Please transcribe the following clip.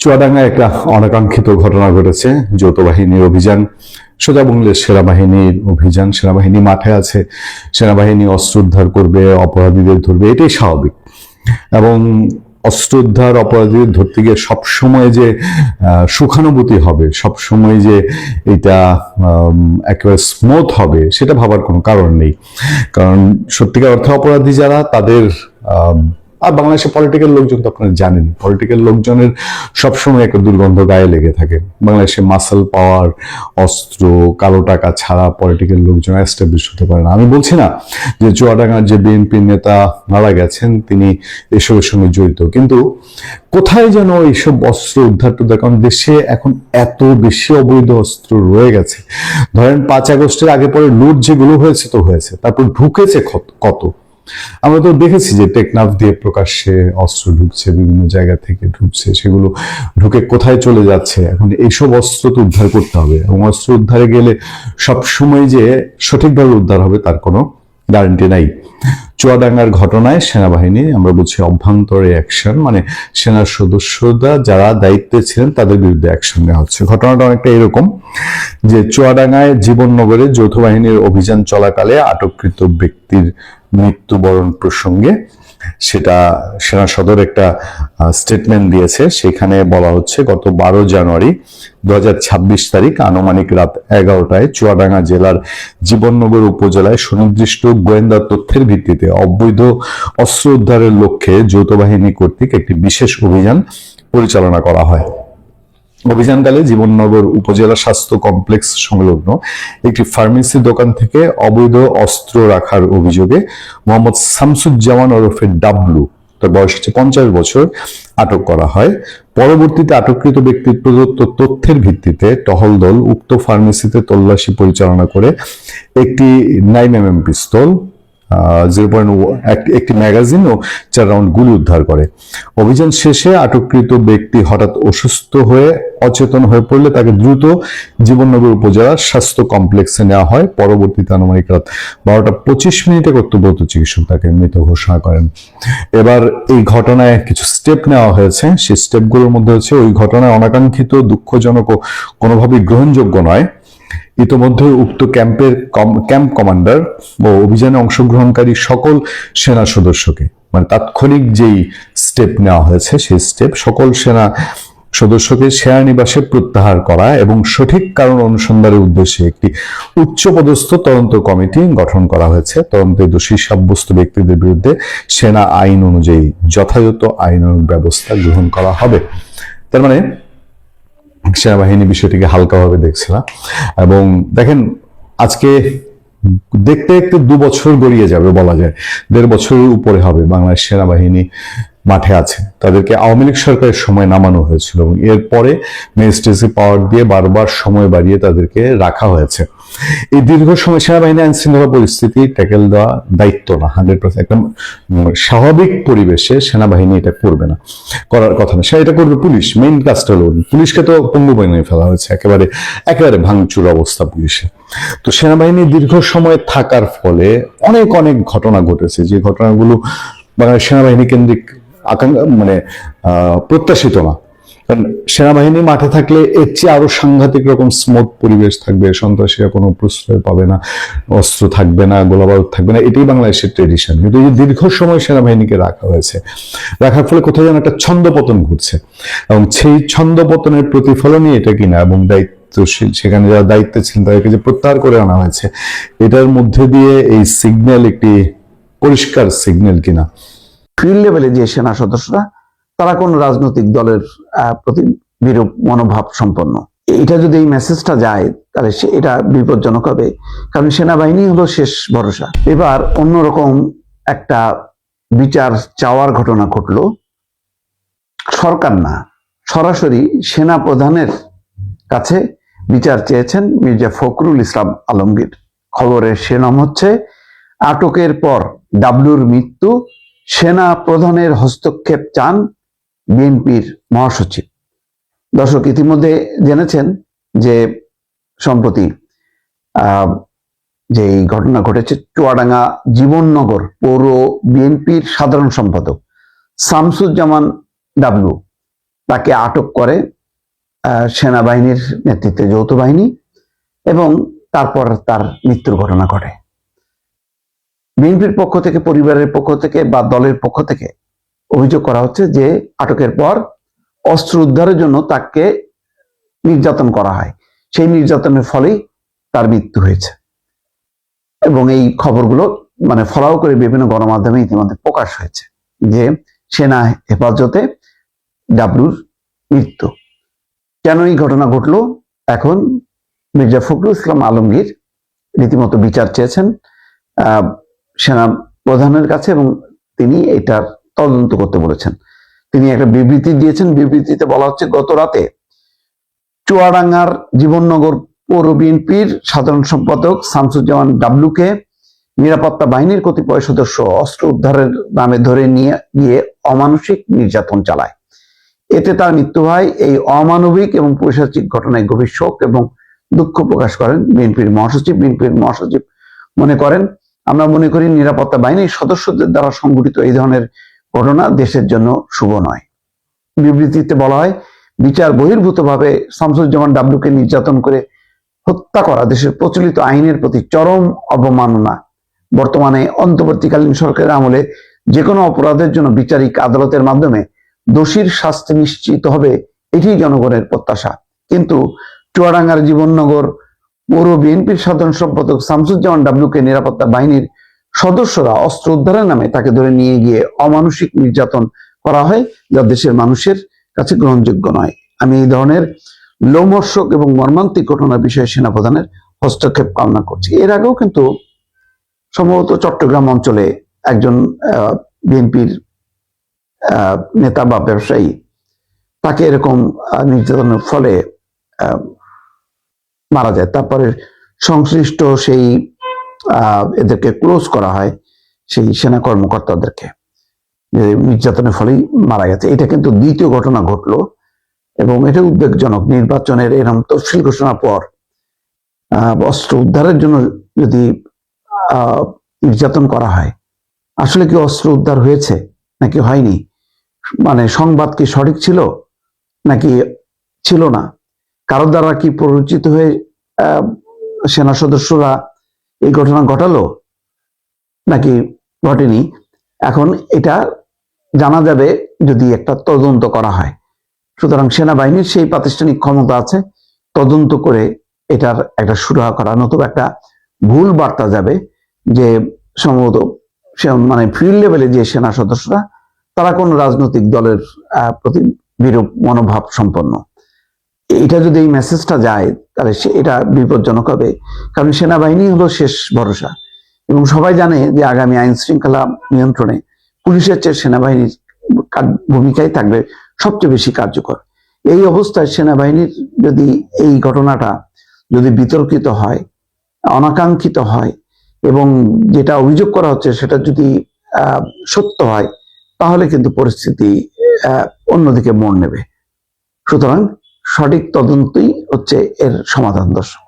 চুয়াডাঙ্গায় একটা অনাকাঙ্ক্ষিত ঘটনা ঘটেছে, যৌথ বাহিনীর অভিযান। সোজা বাংলাদেশ সেনাবাহিনীর অভিযান, সেনাবাহিনী মাঠে আছে, সেনাবাহিনী অস্ত্র উদ্ধার করবে, অপরাধীদের ধরবে, এটাই স্বাভাবিক। এবং অস্ত্র উদ্ধার, অপরাধীদের ধরতে গিয়ে সবসময় যে সুখানুভূতি হবে, সবসময় যে এটা একেবারে স্মুথ হবে, সেটা ভাবার কোনো কারণ নেই। কারণ সত্যিকার অর্থে অপরাধী যারা, তাদের আর বাংলাদেশের পলিটিক্যাল লোকজন তো আপনারা জানেন পলিটিক্যাল লোকজনের সবসময় একটা দুর্গন্ধ গায়ে লেগে থাকে। বাংলাদেশে মাসেল পাওয়ার অস্ত্র, কালো টাকা ছাড়া পলিটিক্যাল লোকজন এস্টাবলিশ হতে পারে না। আমি বলছি না যে চুয়াডাঙ্গার যে বিএনপি নেতা মারা গেছেন, তিনি এসবের সঙ্গে জড়িত। কিন্তু কোথায় যেন এইসব অস্ত্র উদ্ধার টুদ্ধার কারণ দেশে এখন এত বেশি অবৈধ অস্ত্র রয়ে গেছে। ধরেন পাঁচ আগস্টের আগে পরে লুট যেগুলো হয়েছে তো হয়েছে, তারপর ঢুকেছে কত? আমরা তো দেখেছি যে টেকনাফ দিয়ে প্রকাশ্যে অস্ত্র ঢুকছে, বিভিন্ন জায়গা থেকে ঢুকছে, সেগুলো ঢুকে কোথায় চলে যাচ্ছে? এখন এইসব অস্ত্র তো উদ্ধার করতে হবে এবং অস্ত্র উদ্ধারে গেলে সবসময় যে সঠিকভাবে উদ্ধার হবে তার কোনো গ্যারান্টি নাই। চুয়াডাঙ্গার ঘটনায় সেনাবাহিনী, আমরা বলছি অভ্যন্তরে অ্যাকশন মানে সেনার সদস্যরা যারা দায়িত্বে ছিলেন তাদের বিরুদ্ধে অ্যাকশন নেওয়া হচ্ছে। ঘটনাটা অনেকটা এরকম যে চুয়াডাঙ্গায় জীবননগরে যৌথ বাহিনীর অভিযান চলাকালে আটককৃত ব্যক্তির মৃত্যুবরণ প্রসঙ্গে সেটা সেনা সদর একটা স্টেটমেন্ট দিয়েছে। সেখানে বলা হচ্ছে, গত বারো জানুয়ারি দুহাজার ছাব্বিশ তারিখ আনুমানিক রাত এগারোটায় চুয়াডাঙ্গা জেলার জীবননগর উপজেলায় সুনির্দিষ্ট গোয়েন্দা তথ্যের ভিত্তিতে অবৈধ অস্ত্র উদ্ধারের লক্ষ্যে যৌথ বাহিনী কর্তৃক একটি বিশেষ অভিযান পরিচালনা করা হয়। অভিযানকালে জীবননগর উপজেলা স্বাস্থ্য কমপ্লেক্স সংলগ্ন একটি ফার্মেসি দোকান থেকে অবৈধ অস্ত্র রাখার অভিযোগে মোহাম্মদ শামসুজ্জামান ওরফে ডাবলু, তার বয়স হচ্ছে পঞ্চাশ বছর, আটক করা হয়। পরবর্তীতে আটককৃত ব্যক্তির প্রদত্ত তথ্যের ভিত্তিতে টহল দল উক্ত ফার্মেসিতে তল্লাশি পরিচালনা করে একটি nine M pistol zero point একটি ম্যাগাজিন ও চার রাউন্ড গুলি উদ্ধার করে। অভিযান শেষে আটককৃত ব্যক্তি হঠাৎ অসুস্থ হয়ে অচেতন হয়ে পড়লে তাকে দ্রুত জীবননগর উপজেলার স্বাস্থ্য কমপ্লেক্সে নেওয়া হয়। পরবর্তীতে আনুমানিক রাত বারোটা পঁচিশ মিনিটে কর্তব্যরত চিকিৎসক তাকে মৃত ঘোষণা করেন। এবার এই ঘটনায় কিছু স্টেপ নেওয়া হয়েছে। সেই স্টেপগুলোর মধ্যে হচ্ছে ওই ঘটনায় অনাকাঙ্ক্ষিত, দুঃখজনক ও কোনোভাবেই গ্রহণযোগ্য নয়। ইতোমধ্যে উক্ত ক্যাম্পের ক্যাম্প কমান্ডার ও অভিযানে অংশগ্রহণকারী সকল সেনা সদস্যকে মানে তাৎক্ষণিক যেই স্টেপ নেওয়া হয়েছে, সেই স্টেপ সকল সেনা সদস্যকে সেনানিবাসে প্রত্যাহার করা এবং সঠিক কারণ অনুসন্ধানের উদ্দেশ্যে একটি উচ্চপদস্থ তদন্ত কমিটি গঠন করা হয়েছে। তদন্তে দোষী সাব্যস্ত ব্যক্তিদের বিরুদ্ধে সেনা আইন অনুযায়ী যথাযথ আইন ব্যবস্থা গ্রহণ করা হবে। তার মানে সেনাবাহিনী বিষয়টিকে হালকাভাবে দেখছে না। এবং দেখেন, আজকে দেখতে দেখতে দু বছর গড়িয়ে যাবে বলা যায়। দেড় বছরের উপরে হবে বাংলাদেশ সেনাবাহিনী। মাঠে আছে। তাদেরকে আওয়ামী লীগ সরকারের সময় নামানো হয়েছিল এবং এরপরে ম্যাজিস্ট্রেসি পাওয়ার দিয়ে বারবার সময় বাড়িয়ে তাদেরকে রাখা হয়েছে। এই দীর্ঘ সময় সেনাবাহিনী আইন শৃঙ্খলা পরিস্থিতি ট্যাকেল দেওয়া দায়িত্ব না, হান্ড্রেড পার্সেন্ট একদম স্বাভাবিক পরিবেশে সেনাবাহিনী এটা করবে না, করার কথা না। সেটা এটা করবে পুলিশ মেইন কাজটা হলো পুলিশকে তো পঙ্গু বানিয়ে ফেলা হয়েছে, একেবারে একেবারে ভাঙচুর অবস্থা পুলিশে। তো সেনাবাহিনী দীর্ঘ সময় থাকার ফলে অনেক অনেক ঘটনা ঘটেছে। যে ঘটনাগুলো বাংলাদেশ সেনাবাহিনী কেন্দ্রিক আকাঙ্ক্ষা মানে প্রত্যাশিত না। কারণ সেনাবাহিনী মাঠে থাকলে এর চেয়ে আরও সাংঘাতিক রকম স্মুথ পরিবেশ থাকবে, সন্ত্রাসীরা কোনো প্রশ্রয় পাবে না, অস্ত্র থাকবে না, গোলাবারুদ থাকবে না, এটাই বাংলাদেশের ট্রেডিশন কিন্তু এই দীর্ঘ সময় সেনাবাহিনীকে রাখা হয়েছে, রাখার ফলে কোথাও যেন একটা ছন্দপতন ঘটছে। এবং সেই ছন্দপতনের প্রতিফলনই এটা কিনা এবং দায়িত্ব দায়িত্বশীল, সেখানে যারা দায়িত্বে ছিলেন তাদেরকে যে প্রত্যাহার করে আনা হয়েছে, এটার মধ্যে দিয়ে এই সিগন্যাল একটি পরিষ্কার সিগন্যাল কিনা। ফিল্ড লেভেলে যে সেনা সদস্যরা, তারা কোন রাজনৈতিক দলের প্রতি বিরূপ মনোভাব সম্পন্ন। এটা যদি এই মেসেজটা যায়, তাহলে এটা বিপজ্জনক হবে। কারণ সেনাবাহিনী হলো শেষ ভরসা। এবার অন্যরকম একটা বিচার চাওয়ার ঘটনা ঘটলো। সরকার না, সরাসরি সেনা প্রধানের কাছে বিচার চেয়েছেন মির্জা ফখরুল ইসলাম আলমগীর। খবরের শিরোনাম হচ্ছে, আটকের পর ডাবলুর মৃত্যু সেনা প্রধানের হস্তক্ষেপ চান বিএনপির মহাসচিব। দর্শক, ইতিমধ্যে জেনেছেন যে সম্প্রতি যে এই ঘটনা ঘটেছে, চুয়াডাঙ্গা জীবননগর পৌর বিএনপির সাধারণ সম্পাদক শামসুজ্জামান ডাবলু তাকে আটক করে সেনাবাহিনীর নেতৃত্বে যৌথ বাহিনী এবং তারপর তার মৃত্যুর ঘটনা ঘটে। বিএনপির পক্ষ থেকে, পরিবারের পক্ষ থেকে বা দলের পক্ষ থেকে অভিযোগ করা হচ্ছে যে আটকের পর অস্ত্র উদ্ধারের জন্য তাকে নির্যাতন করা হয়। সেই নির্যাতনের ফলেই তার মৃত্যু হয়েছে। এবং এই খবরগুলো মানে ফলাও করে বিভিন্ন গণমাধ্যমে ইতিমধ্যে প্রকাশ হয়েছে যে সেনা হেফাজতে ডাবলুর মৃত্যু। কেন এই ঘটনা ঘটলো? এখন মির্জা ফখরুল ইসলাম আলমগীর রীতিমতো বিচার চেয়েছেন। সেনা প্রধানের কাছে এবং তিনি এটার তদন্ত করতে বলেছেন। তিনি একটা বিবৃতি দিয়েছেন। বিবৃতিতে বলা হচ্ছে, গত রাতে চুয়াডাঙ্গার জীবননগর পৌর বিএনপির সাধারণ সম্পাদক শামসুজ্জামান ডাবলুকে নিরাপত্তা বাহিনীর কতিপয় সদস্য অস্ত্র উদ্ধারের নামে ধরে নিয়ে গিয়ে অমানসিক নির্যাতন চালায়। এতে তার মৃত্যু হয়। এই অমানবিক এবং পৈশাচিক ঘটনায় গভীর শোক এবং দুঃখ প্রকাশ করেন বিএনপির মহাসচিব। বিএনপির মহাসচিব মনে করেন আমরা মনে করি নিরাপত্তা বাহিনীর সদস্যদের দ্বারা সংঘটিত এই ধরনের ঘটনা দেশের জন্য শুভ নয়। বিবৃতিতে বলা হয়, বিচার বহির্ভূতভাবে শামসুজ্জামান ডাবলুকে নির্যাতন করে হত্যা করা দেশের প্রচলিত আইনের প্রতি চরম অবমাননা। বর্তমানে অন্তর্বর্তীকালীন সরকারের আমলে যে কোনো অপরাধের জন্য বিচারিক আদালতের মাধ্যমে দোষীর শাস্তি নিশ্চিত হবে এটি জনগণের প্রত্যাশা। কিন্তু চুয়াডাঙ্গার জীবননগর পৌর বিএনপির সাধারণ সম্পাদক শামসুজ্জামান ডাবলুকে নিরাপত্তা বাহিনীর সদস্যরা অস্ত্র উদ্ধারের নামে তাকে ধরে নিয়ে গিয়ে অমানসিক নির্যাতন করা হয়, যা দেশের মানুষের কাছে গ্রহণযোগ্য নয়। আমি এই ধরনের লোমহর্ষক এবং মর্মান্তিক ঘটনার বিষয়ে সেনাপ্রধানের হস্তক্ষেপ কামনা করছি। এর আগেও কিন্তু সম্ভবত চট্টগ্রাম অঞ্চলে একজন বিএনপির নেতা বা ব্যবসায়ী তাকে এরকম নির্যাতনের ফলে মারা যায়। তারপরে সংশ্লিষ্ট সেই এদেরকে ক্লোজ করা হয় সেই সেনা কর্মকর্তাদেরকে। নির্যাতনের ফলেই মারা গেছে। এটা কিন্তু দ্বিতীয় ঘটনা ঘটলো এবং এটা উদ্বেগজনক। নির্বাচনের এরকম তফসিল ঘোষণার পর অস্ত্র উদ্ধারের জন্য যদি নির্যাতন করা হয়, আসলে কি অস্ত্র উদ্ধার হয়েছে নাকি হয়নি? মানে সংবাদ কি সঠিক ছিল নাকি ছিল না? কারও দ্বারা কি প্ররোচিত হয়ে সেনা সদস্যরা এই ঘটনা ঘটালো? নাকি ঘটেনি? এখন এটা জানা যাবে যদি একটা তদন্ত করা হয়। সুতরাং সেনাবাহিনীর সেই প্রাতিষ্ঠানিক ক্ষমতা আছে, তদন্ত করে এটার একটা সুরাহা করা। নতুবা একটা ভুল বার্তা যাবে যে সম্ভবত মানে ফিল্ড লেভেলে যে সেনা সদস্যরা, তারা কোন রাজনৈতিক দলের প্রতি বিরূপ মনোভাব সম্পন্ন। এটা যদি এই মেসেজটা যায়, তাহলে এটা বিপজ্জনক হবে। কারণ সেনাবাহিনী হলো শেষ ভরসা। এবং সবাই জানে যে আগামী আইন শৃঙ্খলা নিয়ন্ত্রণে পুলিশের চেয়ে সেনাবাহিনীর ভূমিকাই থাকবে সবচেয়ে বেশি কার্যকর। এই অবস্থায় সেনাবাহিনীর যদি এই ঘটনাটা যদি বিতর্কিত হয়, অনাকাঙ্ক্ষিত হয়, এবং যেটা অভিযোগ করা হচ্ছে সেটা যদি সত্য হয়, তাহলে কিন্তু পরিস্থিতি অন্যদিকে মোড় নেবে। সুতরাং সঠিক তদন্তই হচ্ছে এর সমাধান দর্শক।